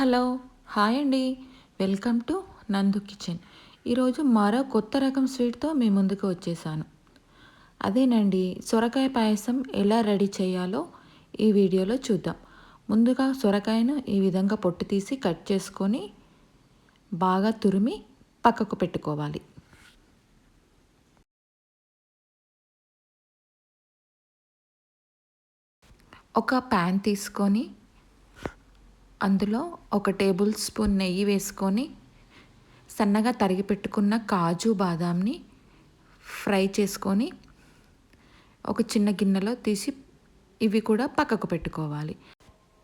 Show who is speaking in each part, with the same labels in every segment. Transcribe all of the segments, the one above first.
Speaker 1: Hello hi అండి. Welcome to Nandu kitchen. ఈరోజు మరో కొత్త రకం స్వీట్తో మీ ముందుకు వచ్చేసాను. అదేనండి సొరకాయ పాయసం ఎలా రెడీ చేయాలో ఈ వీడియోలో చూద్దాం. ముందుగా సొరకాయను ఈ విధంగా పొట్టు తీసి కట్ చేసుకొని బాగా తురిమి పక్కకు పెట్టుకోవాలి. ఒక ప్యాన్ తీసుకొని అందులో ఒక టేబుల్ స్పూన్ నెయ్యి వేసుకొని సన్నగా తరిగి పెట్టుకున్న కాజు బాదాంని ఫ్రై చేసుకొని ఒక చిన్న గిన్నెలో తీసి ఇవి కూడా పక్కకు పెట్టుకోవాలి.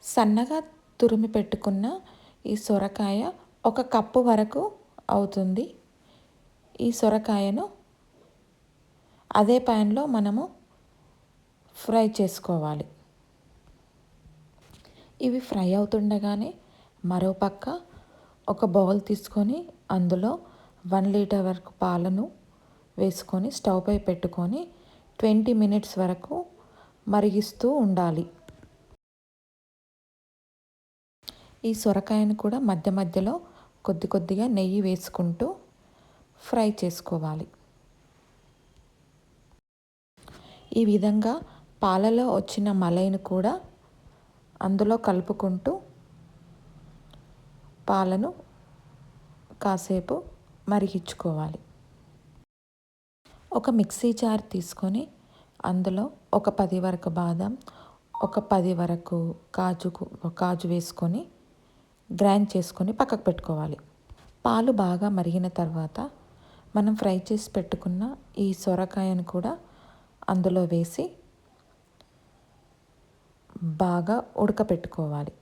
Speaker 1: సన్నగా తురిమి పెట్టుకున్న ఈ సొరకాయ ఒక కప్పు వరకు అవుతుంది. ఈ సొరకాయను అదే ప్యాన్లో మనము ఫ్రై చేసుకోవాలి. ఇవి ఫ్రై అవుతుండగానే మరో పక్క ఒక బౌల్ తీసుకొని అందులో వన్ లీటర్ వరకు పాలను వేసుకొని స్టవ్ పై పెట్టుకొని ట్వంటీ మినిట్స్ వరకు మరిగిస్తూ ఉండాలి. ఈ సొరకాయను కూడా మధ్య మధ్యలో కొద్ది కొద్దిగా నెయ్యి వేసుకుంటూ ఫ్రై చేసుకోవాలి. ఈ విధంగా పాలలో వచ్చిన మలైను కూడా అందులో కలుపుకుంటూ పాలను కాసేపు మరిగించుకోవాలి. ఒక మిక్సీ జార్ తీసుకొని అందులో ఒక పది వరకు బాదం ఒక పది వరకు కాజు కాజు వేసుకొని గ్రైండ్ చేసుకొని పక్కకు పెట్టుకోవాలి. పాలు బాగా మరిగిన తర్వాత మనం ఫ్రై చేసి పెట్టుకున్న ఈ సొరకాయను కూడా అందులో వేసి బాగా ఉడకపెట్టుకోవాలి.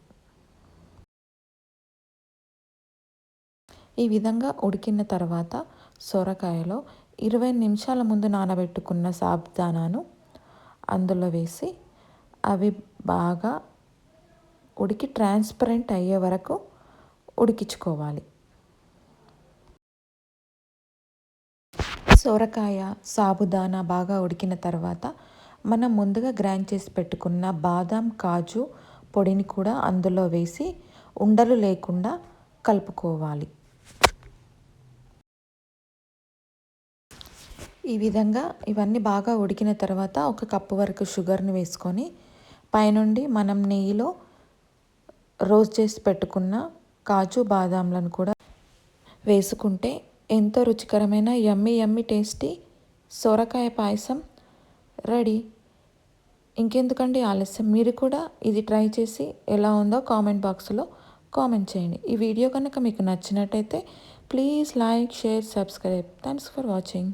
Speaker 1: ఈ విధంగా ఉడికిన తర్వాత సొరకాయలో ఇరవై నిమిషాల ముందు నానబెట్టుకున్న సాబ్దానాను అందులో వేసి అవి బాగా ఉడికి ట్రాన్స్పరెంట్ అయ్యే వరకు ఉడికించుకోవాలి. సొరకాయ సాబుదానా బాగా ఉడికిన తర్వాత మనం ముందుగా గ్రైండ్ చేసి పెట్టుకున్న బాదాం కాజు పొడిని కూడా అందులో వేసి ఉండలు లేకుండా కలుపుకోవాలి. ఈ విధంగా ఇవన్నీ బాగా ఉడికిన తర్వాత ఒక కప్పు వరకు షుగర్ని వేసుకొని పైనుండి మనం నెయ్యిలో రోస్ట్ చేసి పెట్టుకున్న కాజు బాదాంలను కూడా వేసుకుంటే ఎంతో రుచికరమైన ఎమ్మి ఎమ్మి టేస్టీ సొరకాయ పాయసం రెడీ. ఇంకెందుకండి ఆలస్యం? మీరు కూడా ఇది ట్రై చేసి ఎలా ఉందో కామెంట్ బాక్స్లో కామెంట్ చేయండి. ఈ వీడియో కనుక మీకు నచ్చినట్టయితే please like share subscribe. Thanks for watching.